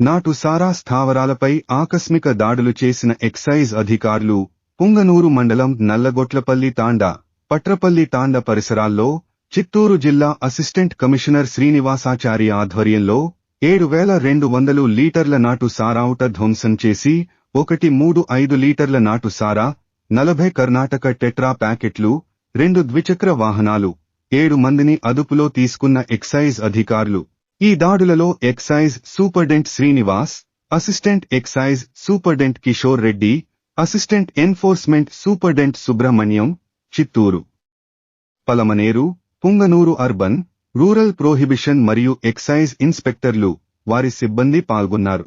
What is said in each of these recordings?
నాటు సారా స్థావరాలపై ఆకస్మిక దాడులు చేసిన ఎక్సైజ్ అధికారులు పుంగనూరు మండలం నల్లగొట్లపల్లి తాండా పట్రపల్లి తాండ పరిసరాల్లో చిత్తూరు జిల్లా అసిస్టెంట్ కమిషనర్ శ్రీనివాసాచారి ఆధ్వర్యంలో ఏడు వేల రెండు వందలు లీటర్ల నాటు సారావుట ధ్వంసం చేసి ఒకటి మూడు ఐదు లీటర్ల నాటు సారా నలభై కర్ణాటక టెట్రా ప్యాకెట్లు రెండు ద్విచక్ర వాహనాలు ఏడు మందిని అదుపులో తీసుకున్న ఎక్సైజ్ అధికారులు ఈ దాడులలో excise superintendent Srinivas assistant excise superintendent Kishore Reddy assistant enforcement superintendent Subrahmanyam Chittoor. Palamaner Punganur urban rural prohibition మరియు ఎక్సైజ్ ఇన్స్పెక్టర్లు వారి సిబ్బంది పాల్గొన్నారు.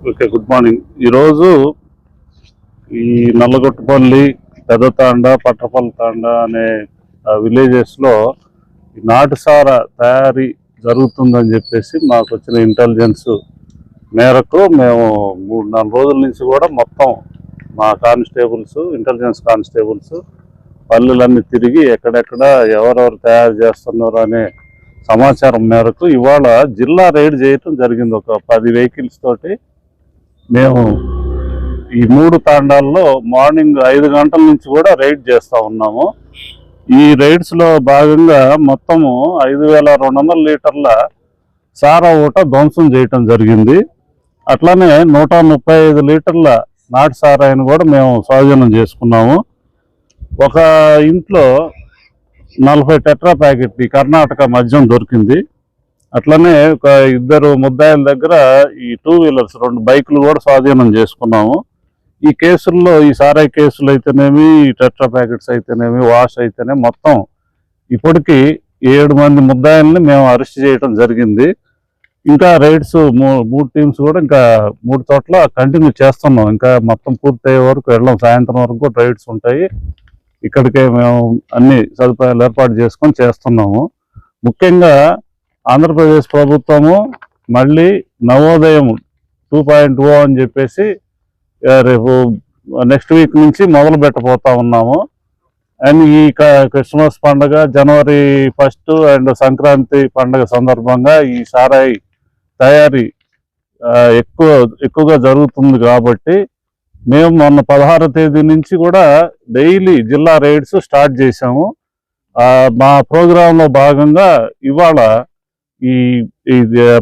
ఓకే గుడ్ మార్నింగ్ ఈరోజు ఈ నల్లగొట్టపల్లి పెద్దతాండ పట్టపల్లి తాండ అనే విలేజెస్లో నాటుసార తయారీ జరుగుతుందని చెప్పేసి మాకు వచ్చిన ఇంటెలిజెన్స్ మేరకు మేము మూడు నాలుగు రోజుల నుంచి కూడా మొత్తం మా కానిస్టేబుల్స్ ఇంటెలిజెన్స్ కానిస్టేబుల్స్ పల్లెలన్నీ తిరిగి ఎక్కడెక్కడ ఎవరెవరు తయారు చేస్తున్నారు అనే సమాచారం మేరకు ఇవాళ జిల్లా రైడ్ చేయటం జరిగింది. ఒక పది వెహికల్స్ తోటి మేము ఈ మూడు తాండాల్లో మార్నింగ్ ఐదు గంటల నుంచి కూడా రైడ్ చేస్తూ ఉన్నాము. ఈ రైడ్స్లో భాగంగా మొత్తము ఐదు వేల రెండు వందల లీటర్ల సారా ఊట ధ్వంసం చేయటం జరిగింది. అట్లానే నూట ముప్పై ఐదు లీటర్ల నాటు సారాయిని కూడా మేము స్వాధీనం చేసుకున్నాము. ఒక ఇంట్లో నలభై టెట్రా ప్యాకెట్ ఈ కర్ణాటక మద్యం దొరికింది. అట్లనే ఒక ఇద్దరు ముద్దాయిల దగ్గర ఈ టూ వీలర్స్ రెండు బైకులు కూడా స్వాధీనం చేసుకున్నాము. ఈ కేసుల్లో ఈ సారాయి కేసులు అయితేనేమి ఈ టెట్రా ప్యాకెట్స్ అయితేనేమి వాష్ అయితేనే మొత్తం ఇప్పటికీ ఏడు మంది ముద్దాయిల్ని మేము అరెస్ట్ చేయడం జరిగింది. ఇంకా రైడ్స్ మూడు టీమ్స్ కూడా ఇంకా మూడు చోట్ల కంటిన్యూ చేస్తున్నాం. ఇంకా మొత్తం పూర్తయ్యే వరకు వెళ్ళడం సాయంత్రం వరకు కూడా రైడ్స్ ఉంటాయి. ఇక్కడికే మేము అన్ని సదుపాయాలు ఏర్పాటు చేసుకొని చేస్తున్నాము. ముఖ్యంగా ఆంధ్రప్రదేశ్ ప్రభుత్వము మళ్ళీ నవోదయం టూ పాయింట్ ఓ అని చెప్పేసి రేపు నెక్స్ట్ వీక్ నుంచి మొదలు పెట్టబోతా ఉన్నాము. అండ్ ఈ క- క్రిస్మస్ పండుగ జనవరి ఫస్ట్ అండ్ సంక్రాంతి పండుగ సందర్భంగా ఈ సారాయి తయారీ ఎక్కువ ఎక్కువగా జరుగుతుంది కాబట్టి మేము మొన్న పదహారో తేదీ నుంచి కూడా డైలీ జిల్లా రైడ్స్ స్టార్ట్ చేశాము. మా ప్రోగ్రాంలో భాగంగా ఇవాళ ఈ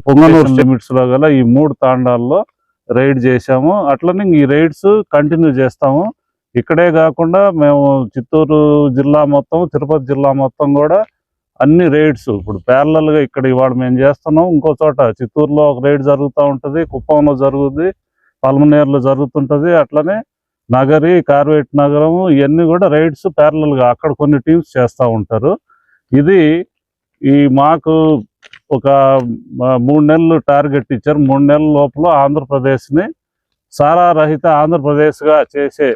పొంగనూరు లిమిట్స్లో గల ఈ మూడు తాండాల్లో రైడ్ చేశాము. అట్లనే ఈ రైడ్స్ కంటిన్యూ చేస్తాము. ఇక్కడే కాకుండా మేము చిత్తూరు జిల్లా మొత్తం తిరుపతి జిల్లా మొత్తం కూడా అన్ని రైడ్స్ ఇప్పుడు గా ఇక్కడ ఇవాళ మేము చేస్తున్నాం. ఇంకో చోట చిత్తూరులో ఒక రైడ్ జరుగుతూ ఉంటుంది కుప్పంలో జరుగుద్ది పల్మనేరులో జరుగుతుంటది. అట్లనే నగరి కార్వేట్ నగరం ఇవన్నీ కూడా రైడ్స్గా అక్కడ కొన్ని టీమ్స్ చేస్తూ ఉంటారు. ఇది ఈ మాకు ఒక మూడు నెలలు టార్గెట్ ఇచ్చారు. మూడు నెలల లోపల ఆంధ్రప్రదేశ్ని సారా రహిత ఆంధ్రప్రదేశ్గా చేసే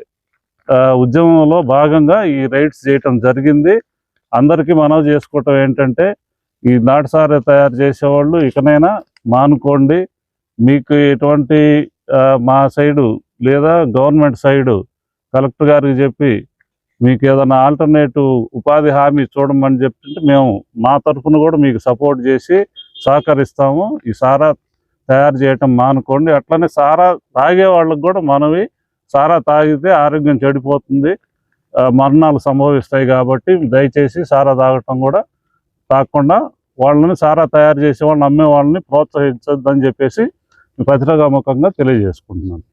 ఉద్యమంలో భాగంగా ఈ రైడ్స్ చేయటం జరిగింది. అందరికీ మనవి చేసుకోవటం ఏంటంటే ఈ నాటుసారి తయారు చేసేవాళ్ళు ఇకనైనా మానుకోండి. మీకు ఎటువంటి మా సైడు లేదా గవర్నమెంట్ సైడు కలెక్టర్ గారికి చెప్పి మీకు ఏదైనా ఆల్టర్నేటివ్ ఉపాధి హామీ చూడమని చెప్తుంటే మేము మా తరఫున కూడా మీకు సపోర్ట్ చేసి సహకరిస్తాము. ఈ సారా తయారు చేయటం మానుకోండి. అట్లనే సారా తాగే వాళ్ళకి కూడా మనవి సారా తాగితే ఆరోగ్యం చెడిపోతుంది. మరణాలు సంభవిస్తాయి కాబట్టి దయచేసి సారా తాగటం కూడా తాకుండా వాళ్ళని సారా తయారు చేసే వాళ్ళని అమ్మే వాళ్ళని ప్రోత్సహించద్దని చెప్పేసి మీ పత్రికాముఖంగా తెలియజేసుకుంటున్నాను.